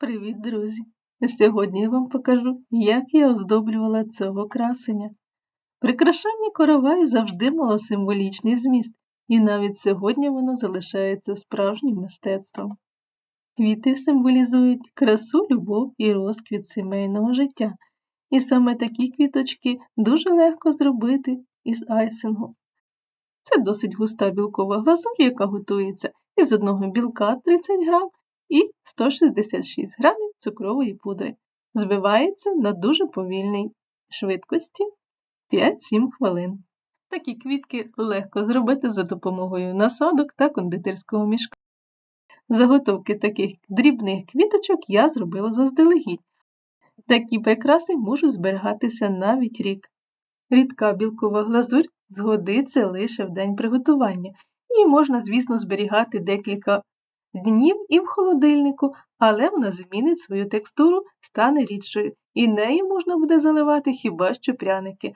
Привіт, друзі! Сьогодні я вам покажу, як я оздоблювала цього красення. Прикрашання короваю завжди мало символічний зміст, і навіть сьогодні воно залишається справжнім мистецтвом. Квіти символізують красу, любов і розквіт сімейного життя, і саме такі квіточки дуже легко зробити із айсингу. Це досить густа білкова глазурь, яка готується із одного білка 30 грам і 166 грамів цукрової пудри. Збивається на дуже повільній швидкості 5-7 хвилин. Такі квітки легко зробити за допомогою насадок та кондитерського мішка. Заготовки таких дрібних квіточок я зробила заздалегідь. Такі прикраси можуть зберігатися навіть рік. Рідка білкова глазурь згодиться лише в день приготування, і можна, звісно, зберігати декілька днів і в холодильнику, але вона змінить свою текстуру, стане рідшою, і нею можна буде заливати хіба що пряники.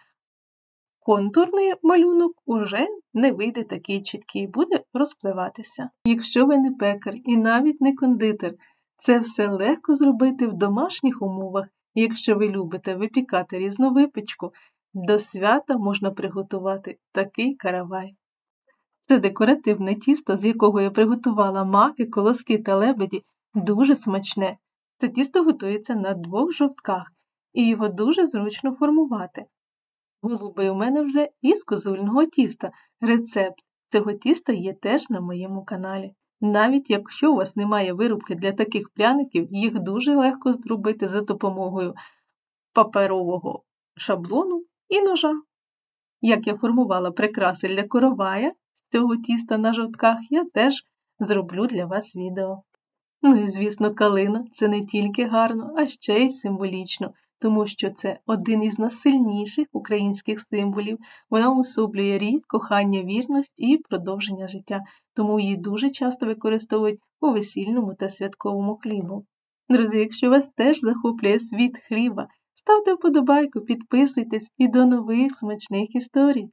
Контурний малюнок уже не вийде такий чіткий, буде розпливатися. Якщо ви не пекар і навіть не кондитер, це все легко зробити в домашніх умовах, якщо ви любите випікати різну випічку, до свята можна приготувати такий каравай. Це декоративне тісто, з якого я приготувала маки, колоски та лебеді, дуже смачне. Це тісто готується на двох жовтках, і його дуже зручно формувати. Голуби у мене вже із козульного тіста. Рецепт цього тіста є теж на моєму каналі. Навіть якщо у вас немає вирубки для таких пряників, їх дуже легко зробити за допомогою паперового шаблону і ножа. Як я формувала прикраси для коровая, цього тіста на жовтках я теж зроблю для вас відео. Ну і, звісно, калина це не тільки гарно, а ще й символічно, тому що це один із найсильніших українських символів. Вона усублює рід, кохання, вірність і продовження життя, тому її дуже часто використовують у весільному та святковому хлібу. Друзі, якщо вас теж захоплює світ хліба, ставте вподобайку, підписуйтесь і до нових смачних історій!